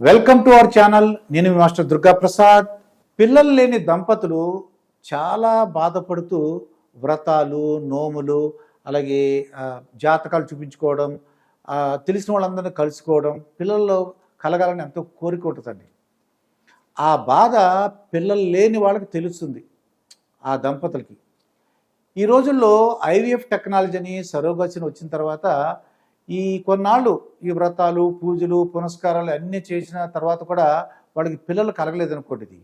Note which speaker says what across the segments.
Speaker 1: Welcome to our channel. నేను మీ master Durga Prasad పిల్లలు లేని దంపతులు చాలా బాధపడుతూ వ్రతాలు నోములు అలాగే జాతకాలు చూపించుకోవడం తెలిసిన వాళ్ళందరినీ కలుసుకోవడం పిల్లల్లో కలగాలని ఎంతో కోరిక ఉంటుందండి. ఆ బాధ పిల్లలు లేని వాళ్ళకి తెలుస్తుంది ఆ దంపతులకి. ఈ రోజుల్లో ఐవీఎఫ్ టెక్నాలజీని సరోగసిని వచ్చిన తర్వాత ఈ కొన్నాళ్ళు ఈ వ్రతాలు పూజలు పునస్కారాలు అన్నీ చేసిన తర్వాత కూడా వాళ్ళకి పిల్లలు కలగలేదు అనుకోండి ఇది.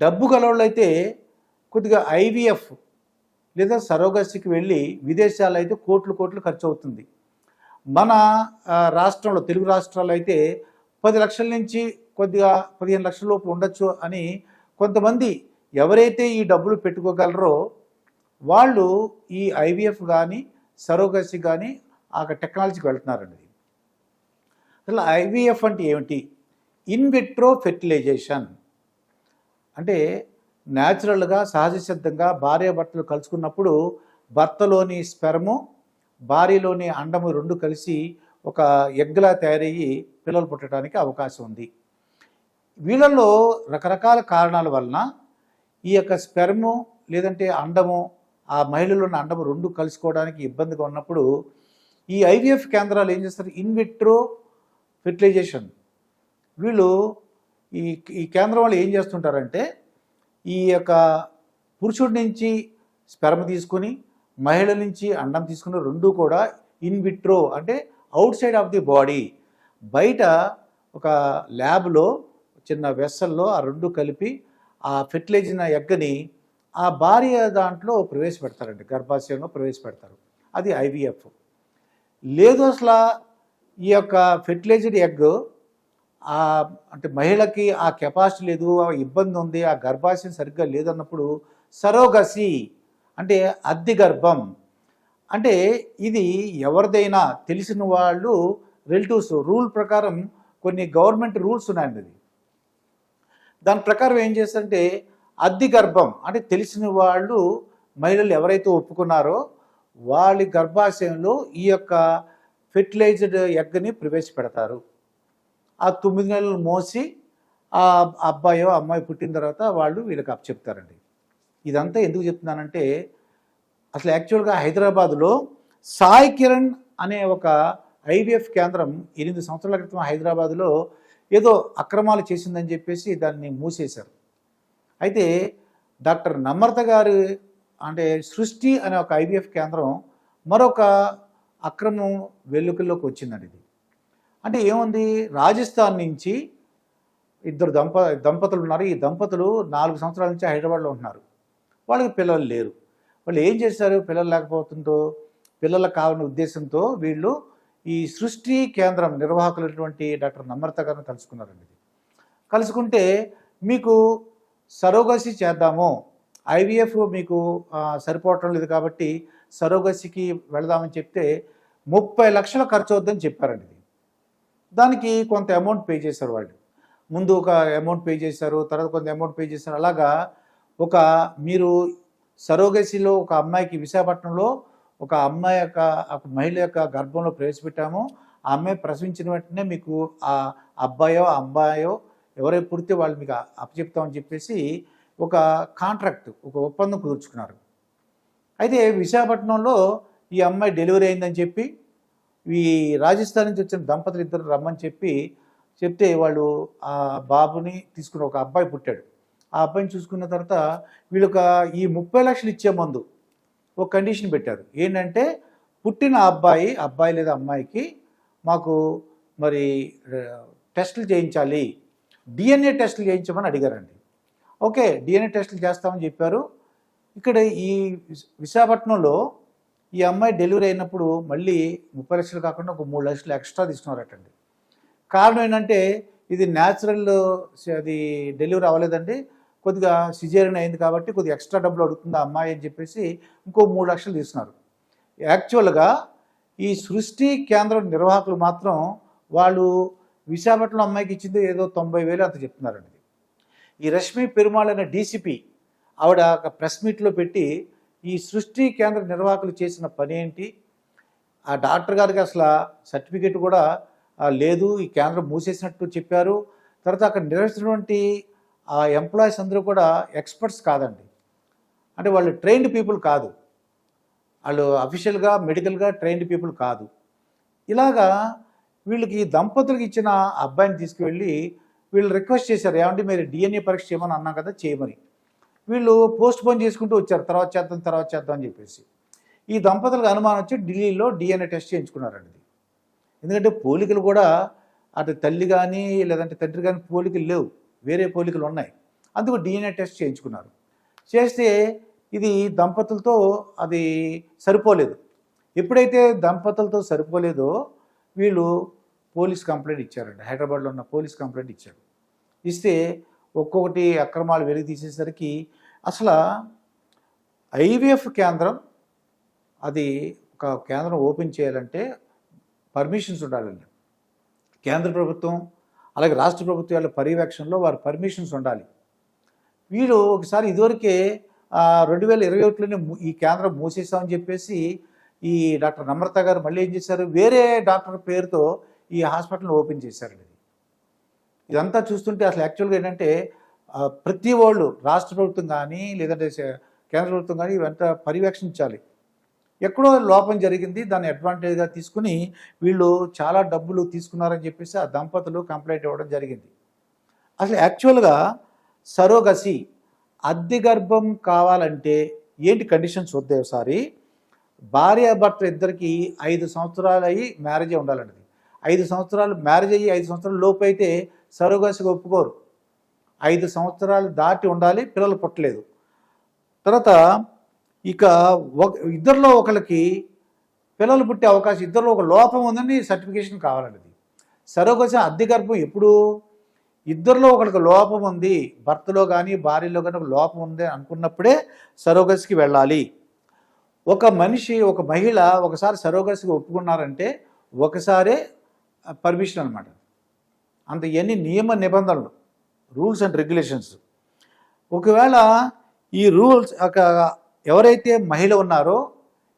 Speaker 1: డబ్బు గలవాళ్ళైతే కొద్దిగా ఐవీఎఫ్ లేదా సరోగసికి వెళ్ళి విదేశాల్లో అయితే కోట్లు కోట్లు ఖర్చు అవుతుంది. మన రాష్ట్రంలో తెలుగు రాష్ట్రాల్లో అయితే పది లక్షల నుంచి కొద్దిగా పదిహేను లక్షల లోపు ఉండొచ్చు అని కొంతమంది ఎవరైతే ఈ డబ్బులు పెట్టుకోగలరో వాళ్ళు ఈ ఐవీఎఫ్ కానీ సరోగసి కానీ ఆ టెక్నాలజీకి వెళ్తున్నారండి. అసలు ఐవీఎఫ్ అంటే ఏమిటి? In vitro fertilisation. అంటే న్యాచురల్గా సహజ సిద్ధంగా భార్యాభర్తలు కలుసుకున్నప్పుడు భర్తలోని స్పెరము భార్యలోని అండము రెండు కలిసి ఒక ఎగ్లా తయారయ్యి పిల్లలు పుట్టడానికి అవకాశం ఉంది. వీళ్ళల్లో రకరకాల కారణాల వలన ఈ యొక్క స్పెర్ము లేదంటే అండము ఆ మహిళలోని అండము రెండు కలుసుకోవడానికి ఇబ్బందిగా ఉన్నప్పుడు ఈ ఐవీఎఫ్ కేంద్రాలు ఏం చేస్తారు? ఇన్విట్రో ఫెర్టిలైజేషన్ వీళ్ళు ఈ ఈ కేంద్రం వాళ్ళు ఏం చేస్తుంటారంటే ఈ యొక్క పురుషుడి నుంచి స్పెర్మ తీసుకుని మహిళ నుంచి అండం తీసుకుని రెండు కూడా ఇన్విట్రో అంటే outside of the body బయట ఒక ల్యాబ్లో చిన్న వెస్సల్లో ఆ రెండు కలిపి ఆ ఫెర్టిలైజ్ ఎగ్గని ఆ భార్య దాంట్లో ప్రవేశపెడతారండి. గర్భాశయంలో ప్రవేశపెడతారు. అది ఐవీఎఫ్. లేదు అసలు ఈ యొక్క ఫెర్టిలైజ్డ్ ఎగ్ అంటే మహిళకి ఆ కెపాసిటీ లేదు ఆ ఇబ్బంది ఉంది ఆ గర్భాశయం సరిగ్గా లేదన్నప్పుడు సరోగసి అంటే అద్దె గర్భం. అంటే ఇది ఎవరిదైనా తెలిసిన వాళ్ళు రిలేటివ్స్ రూల్ ప్రకారం కొన్ని గవర్నమెంట్ రూల్స్ ఉన్నాయండి అది. దాని ప్రకారం ఏం చేస్తారంటే అద్దె గర్భం అంటే తెలిసిన వాళ్ళు మహిళలు ఎవరైతే ఒప్పుకున్నారో వాళ్ళ గర్భాశయంలో ఈ యొక్క ఫెర్టిలైజ్డ్ ఎగ్ని ప్రవేశపెడతారు. ఆ తొమ్మిది నెలలు మోసి ఆ అబ్బాయో అమ్మాయి పుట్టిన తర్వాత వాళ్ళు వీళ్ళకి అప్పచెప్తారండి. ఇదంతా ఎందుకు చెప్తున్నానంటే అసలు యాక్చువల్గా హైదరాబాద్లో సాయి కిరణ్ అనే ఒక ఐవీఎఫ్ కేంద్రం ఎనిమిది సంవత్సరాల క్రితం హైదరాబాద్లో ఏదో అక్రమాలు చేసిందని చెప్పేసి దాన్ని మూసేశారు. అయితే డాక్టర్ నమ్రత గారు అంటే సృష్టి అనే ఒక ఐవీఎఫ్ కేంద్రం మరొక అక్రమం వెల్లుకల్లోకి వచ్చిందండి ఇది. అంటే ఏముంది? రాజస్థాన్ నుంచి ఇద్దరు దంప దంపతులు ఉన్నారు. ఈ దంపతులు నాలుగు సంవత్సరాల నుంచి హైదరాబాద్లో ఉంటున్నారు. వాళ్ళకి పిల్లలు లేరు. వాళ్ళు ఏం చేశారు? పిల్లలు లేకపోతుందో పిల్లలకు కావాలనే ఉద్దేశంతో వీళ్ళు ఈ సృష్టి కేంద్రం నిర్వాహకులైనటువంటి డాక్టర్ నమ్రత గారిని కలుసుకున్నారండి కలుసుకుంటే మీకు సరోగసి చేద్దాము. ఐవీఎఫ్ మీకు సరిపోవటం లేదు కాబట్టి సరోగసికి వెళదామని చెప్తే ముప్పై లక్షల ఖర్చు అవుద్దని చెప్పారండి ఇది. దానికి కొంత అమౌంట్ పే చేశారు వాళ్ళు. ముందు ఒక అమౌంట్ పే చేశారు తర్వాత కొంత అమౌంట్ పే చేశారు. అలాగా ఒక మీరు సరోగసిలో ఒక అమ్మాయికి విశాఖపట్నంలో ఒక అమ్మాయి యొక్క ఒక మహిళ యొక్క గర్భంలో ప్రవేశపెట్టాము. ఆ అమ్మాయి ప్రసవించిన వెంటనే మీకు ఆ అబ్బాయో ఆ అమ్మాయో ఎవరై పుడితే వాళ్ళు మీకు అప్పచెప్తామని చెప్పేసి ఒక కాంట్రాక్ట్ ఒక ఒప్పందం కుదుర్చుకున్నారు. అయితే విశాఖపట్నంలో ఈ అమ్మాయి డెలివరీ అయిందని చెప్పి ఈ రాజస్థాన్ నుంచి వచ్చిన దంపతులు ఇద్దరు రమ్మని చెప్పి చెప్తే వాళ్ళు ఆ బాబుని తీసుకుని ఒక అబ్బాయి పుట్టాడు. ఆ అబ్బాయిని చూసుకున్న తర్వాత వీళ్ళొక ఈ ముప్పై లక్షలు ఇచ్చే ముందు ఒక కండిషన్ పెట్టారు. ఏంటంటే పుట్టిన అబ్బాయి అబ్బాయి లేదా అమ్మాయికి మాకు మరి టెస్టులు చేయించాలి. డిఎన్ఏ టెస్టులు చేయించమని అడిగారండి. ఓకే డిఎన్ఏ టెస్టులు చేస్తామని చెప్పారు. ఇక్కడ ఈ విశాఖపట్నంలో ఈ అమ్మాయి డెలివరీ అయినప్పుడు మళ్ళీ ముప్పై లక్షలు కాకుండా ఒక మూడు లక్షలు ఎక్స్ట్రా తీసుకున్నారటండి. కారణం ఏంటంటే ఇది న్యాచురల్ అది డెలివరీ అవ్వలేదండి. కొద్దిగా సిజేరియన్ అయింది కాబట్టి కొద్దిగా ఎక్స్ట్రా డబ్బులు అడుగుతుంది అమ్మాయి అని చెప్పేసి ఇంకో మూడు లక్షలు తీసుకున్నారు. యాక్చువల్గా ఈ సృష్టి కేంద్రం నిర్వాహకులు మాత్రం వాళ్ళు విశాఖపట్నం అమ్మాయికి ఇచ్చింది ఏదో తొంభై వేలు అంత చెప్తున్నారండి. ఈ రష్మి పెరుమాళ్ అనే డీసీపీ ఆవిడ ఒక ప్రెస్ మీట్లో పెట్టి ఈ సృష్టి కేంద్ర నిర్వాహకులు చేసిన పని ఏంటి? ఆ డాక్టర్ గారికి అసలు సర్టిఫికేట్ కూడా లేదు ఈ కేంద్రం మూసేసినట్టు చెప్పారు. తర్వాత అక్కడ నిర్వహిస్తున్నటువంటి ఆ ఎంప్లాయీస్ అందరూ కూడా ఎక్స్పర్ట్స్ కాదండి. అంటే వాళ్ళు ట్రైన్డ్ పీపుల్ కాదు. వాళ్ళు అఫీషియల్గా మెడికల్గా ట్రైన్డ్ పీపుల్ కాదు. ఇలాగా వీళ్ళకి దంపతులకు ఇచ్చిన అబ్బాయిని తీసుకువెళ్ళి వీళ్ళు రిక్వెస్ట్ చేశారు. ఏమంటే మీరు డిఎన్ఏ పరీక్ష చేయమని అన్నాం కదా చేయమని. వీళ్ళు పోస్ట్ పోన్ చేసుకుంటూ వచ్చారు. తర్వాత చేద్దాం తర్వాత చేద్దాం అని చెప్పేసి. ఈ దంపతులకు అనుమానం వచ్చి ఢిల్లీలో డిఎన్ఏ టెస్ట్ చేయించుకున్నారండి ఎందుకంటే పోలికలు కూడా అటు తల్లి కానీ లేదంటే తండ్రి కానీ పోలికలు లేవు. వేరే పోలికలు ఉన్నాయి. అందుకు డిఎన్ఏ టెస్ట్ చేయించుకున్నారు. చేస్తే ఇది దంపతులతో అది సరిపోలేదు. ఎప్పుడైతే దంపతులతో సరిపోలేదో వీళ్ళు పోలీస్ కంప్లైంట్ ఇచ్చారండి హైదరాబాద్లో ఉన్న పోలీస్ కంప్లైంట్ ఇచ్చారు. ఇస్తే ఒక్కొక్కటి అక్రమాలు వెలికి తీసేసరికి అసలు ఐవీఎఫ్ కేంద్రం అది ఒక కేంద్రం ఓపెన్ చేయాలంటే పర్మిషన్స్ ఉండాలండి. కేంద్ర ప్రభుత్వం అలాగే రాష్ట్ర ప్రభుత్వాల పర్యవేక్షణలో వారి పర్మిషన్స్ ఉండాలి. వీడు ఒకసారి ఇదివరకే రెండు వేల ఇరవై ఒకటిలోనే ఈ కేంద్రం మూసేసామని చెప్పేసి ఈ డాక్టర్ నమ్రత గారు మళ్ళీ ఏం చేశారు? వేరే డాక్టర్ పేరుతో ఈ హాస్పిటల్ని ఓపెన్ చేశారండి. ఇది ఇదంతా చూస్తుంటే అసలు యాక్చువల్గా ఏంటంటే ప్రతి వాళ్ళు రాష్ట్ర ప్రభుత్వం కానీ లేదంటే కేంద్ర ప్రభుత్వం కానీ ఇవంతా పర్యవేక్షించాలి. ఎక్కడో లోపం జరిగింది దాన్ని అడ్వాంటేజ్గా తీసుకుని వీళ్ళు చాలా డబ్బులు తీసుకున్నారని చెప్పేసి ఆ దంపతులు కంప్లైంట్ ఇవ్వడం జరిగింది. అసలు యాక్చువల్గా సరోగసి అద్దె గర్భం కావాలంటే ఏంటి కండిషన్స్ వద్దాయి ఒకసారి? భార్య భర్త ఇద్దరికి ఐదు సంవత్సరాలు అయ్యి మ్యారేజ్ ఉండాలండి. ఐదు సంవత్సరాలు మ్యారేజ్ అయ్యి ఐదు సంవత్సరాలు లోపు అయితే సరోగసిగా ఒప్పుకోరు. ఐదు సంవత్సరాలు దాటి ఉండాలి పిల్లలు పుట్టలేదు. తర్వాత ఇక ఒక ఇద్దరిలో ఒకరికి పిల్లలు పుట్టే అవకాశం ఇద్దరిలో ఒక లోపం ఉందని సర్టిఫికేషన్ కావాలండి ఇది సరోగసి అద్దె గర్భం ఎప్పుడు ఇద్దరిలో ఒకరికి లోపం ఉంది భర్తలో కానీ భార్యలో కానీ ఒక లోపం ఉంది అనుకున్నప్పుడే సరోగసికి వెళ్ళాలి. ఒక మనిషి ఒక మహిళ ఒకసారి సరోగసికి ఒప్పుకున్నారంటే ఒకసారే పర్మిషన్ అనమాట అంత ఇవన్నీ నియమ నిబంధనలు రూల్స్ అండ్ రెగ్యులేషన్స్. ఒకవేళ ఈ రూల్స్ ఒక ఎవరైతే మహిళ ఉన్నారో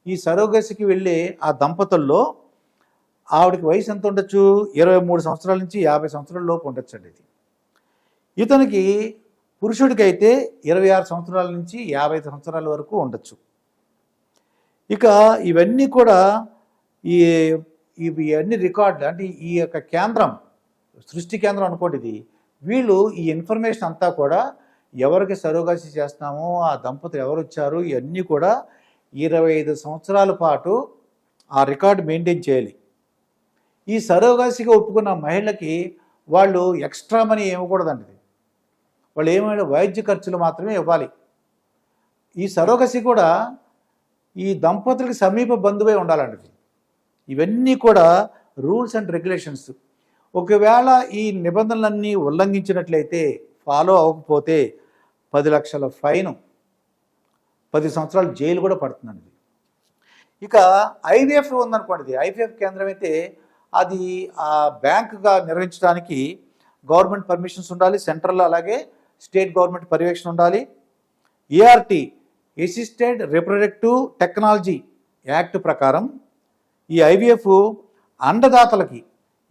Speaker 1: ఈ సరోగసికి వెళ్ళే ఆ దంపతుల్లో ఆవిడకి వయసు ఎంత ఉండొచ్చు? ఇరవై మూడు సంవత్సరాల నుంచి యాభై సంవత్సరాల లోపు ఉండొచ్చు అండి ఇది. ఇతనికి పురుషుడికి అయితే ఇరవై ఆరు సంవత్సరాల నుంచి యాభై సంవత్సరాల వరకు ఉండొచ్చు. ఇక ఇవన్నీ కూడా ఈ ఇవి అన్ని రికార్డులు అంటే ఈ యొక్క కేంద్రం సృష్టి కేంద్రం అనుకోండి ఇది వీళ్ళు ఈ ఇన్ఫర్మేషన్ అంతా కూడా ఎవరికి సరోగసి చేస్తున్నామో ఆ దంపతులు ఎవరు వచ్చారు ఇవన్నీ కూడా ఇరవై ఐదు సంవత్సరాల పాటు ఆ రికార్డు మెయింటైన్ చేయాలి ఈ సరోగసిగా ఒప్పుకున్న మహిళకి వాళ్ళు ఎక్స్ట్రా మనీ ఇవ్వకూడదండి ఇది. వాళ్ళు ఏమైనా వైద్య ఖర్చులు మాత్రమే ఇవ్వాలి ఈ సరోగసి కూడా ఈ దంపతులకి సమీప బంధువై ఉండాలండి ఇది. ఇవన్నీ కూడా రూల్స్ అండ్ రెగ్యులేషన్స్. ఒకవేళ ఈ నిబంధనలన్నీ ఉల్లంఘించినట్లయితే ఫాలో అవ్వకపోతే పది లక్షల ఫైన్. పది సంవత్సరాలు జైలు కూడా పడుతుందండి ఇక ఐవీఎఫ్ ఉందనుకోండి ఇది. ఐవీఎఫ్ కేంద్రం అయితే అది ఆ బ్యాంకుగా నిర్వహించడానికి గవర్నమెంట్ పర్మిషన్స్ ఉండాలి సెంట్రల్లో అలాగే స్టేట్ గవర్నమెంట్ పర్యవేక్షణ ఉండాలి. ART assisted reproductive technology act ప్రకారం ఈ ఐవీఎఫ్ అండదాతలకి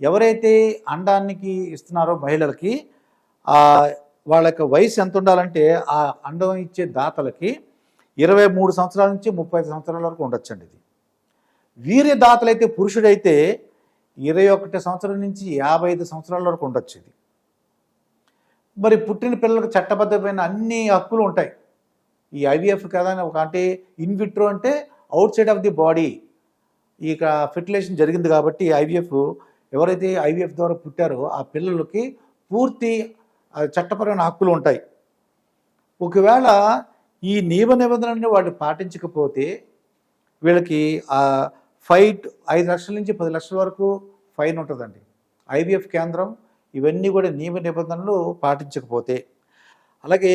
Speaker 1: ఎవరైతే అండానికి ఇస్తున్నారో మహిళలకి వాళ్ళ యొక్క వయసు ఎంత ఉండాలంటే ఆ అండం ఇచ్చే దాతలకి ఇరవై మూడు సంవత్సరాల నుంచి ముప్పై ఐదు సంవత్సరాల వరకు ఉండొచ్చండి ఇది. వీర్య దాతలైతే పురుషుడైతే ఇరవై ఒకటి సంవత్సరం నుంచి యాభై ఐదు సంవత్సరాల వరకు ఉండొచ్చు ఇది. మరి పుట్టిన పిల్లలకు చట్టబద్ధమైన అన్ని హక్కులు ఉంటాయి. ఈ ఐవీఎఫ్ కదా అని ఒక అంటే ఇన్విట్రో అంటే outside of the body ఈ ఫెర్టిలైజేషన్ జరిగింది కాబట్టి ఐవీఎఫ్ ఎవరైతే ఐవీఎఫ్ ద్వారా పుట్టారో ఆ పిల్లలకి పూర్తి చట్టపరమైన హక్కులు ఉంటాయి. ఒకవేళ ఈ నియమ నిబంధనల్ని వాళ్ళు పాటించకపోతే వీళ్ళకి ఫైట్ ఐదు లక్షల నుంచి పది లక్షల వరకు ఫైన్ ఉంటుందండి. ఐవీఎఫ్ కేంద్రం ఇవన్నీ కూడా నియమ నిబంధనలు పాటించకపోతే. అలాగే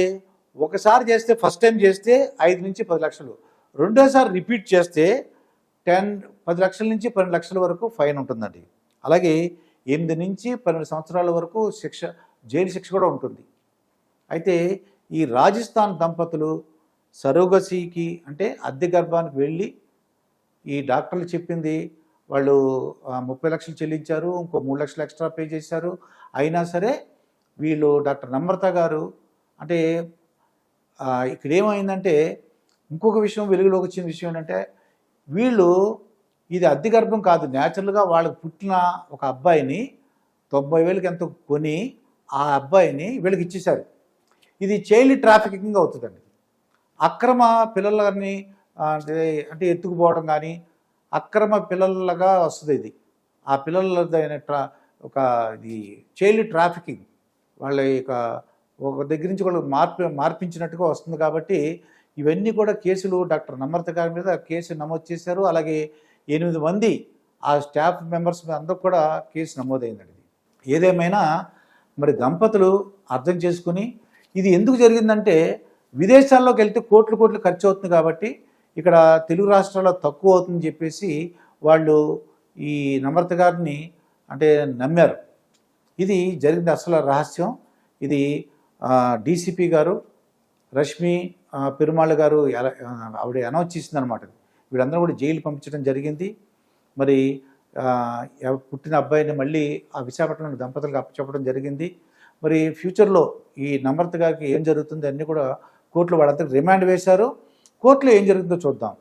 Speaker 1: ఒకసారి చేస్తే ఫస్ట్ టైం చేస్తే ఐదు నుంచి పది లక్షలు. రెండోసారి రిపీట్ చేస్తే టెన్ పది లక్షల నుంచి పన్నెండు లక్షల వరకు ఫైన్ ఉంటుందండి. అలాగే ఎనిమిది నుంచి పన్నెండు సంవత్సరాల వరకు శిక్ష జైలు శిక్ష కూడా ఉంటుంది. అయితే ఈ రాజస్థాన్ దంపతులు సరోగసీకి అంటే అద్దె గర్భానికి వెళ్ళి ఈ డాక్టర్లు చెప్పింది వాళ్ళు ముప్పై లక్షలు చెల్లించారు ఇంకో మూడు లక్షలు ఎక్స్ట్రా పే చేశారు. అయినా సరే వీళ్ళు డాక్టర్ నమ్రత గారు అంటే ఇక్కడ ఏమైందంటే ఇంకొక విషయం వెలుగులోకి వచ్చిన విషయం ఏంటంటే వీళ్ళు ఇది అద్దె గర్భం కాదు. న్యాచురల్గా వాళ్ళకి పుట్టిన ఒక అబ్బాయిని తొంభై వేలకి ఎంతో కొని ఆ అబ్బాయిని వీళ్ళకి ఇచ్చేశారు. ఇది చైల్డ్ ట్రాఫికింగ్ అవుతుందండి. అక్రమ పిల్లలని అంటే అంటే ఎత్తుకుపోవడం కానీ అక్రమ పిల్లలుగా వస్తుంది ఇది. ఆ పిల్లలదైన ట్రా ఒక ఇది చైల్డ్ ట్రాఫికింగ్. వాళ్ళ యొక్క ఒక దగ్గర నుంచి వాళ్ళు మార్పి మార్పించినట్టుగా వస్తుంది కాబట్టి ఇవన్నీ కూడా కేసులు డాక్టర్ నమ్రత గారి మీద కేసు నమోదు చేశారు. అలాగే ఎనిమిది మంది ఆ స్టాఫ్ మెంబర్స్ మీద అందరూ కూడా కేసు నమోదైందండి ఏదేమైనా మరి దంపతులు అర్థం చేసుకుని ఇది ఎందుకు జరిగిందంటే విదేశాల్లోకి వెళ్తే కోట్లు కోట్లు ఖర్చు అవుతుంది కాబట్టి ఇక్కడ తెలుగు రాష్ట్రాల్లో తక్కువ అవుతుందని చెప్పేసి వాళ్ళు ఈ నమ్రత గారిని అంటే నమ్మారు. ఇది జరిగింది అసలు రహస్యం. ఇది డీసీపీ గారు రష్మి పెరుమాళ్ళ గారు ఎలా- ఆవిడ అనౌన్స్ చేసింది అనమాట వీళ్ళందరూ కూడా జైలు పంపించడం జరిగింది. మరి ఎవ- పుట్టిన అబ్బాయిని మళ్ళీ ఆ విశాఖపట్నం దంపతులకు అప్పచెప్పడం జరిగింది. మరి ఫ్యూచర్లో ఈ నమ్రత గారికి ఏం జరుగుతుంది అన్నీ కూడా కోర్టులో వాళ్ళందరికీ రిమాండ్ వేశారు. కోర్టులో ఏం జరుగుతుందో చూద్దాం.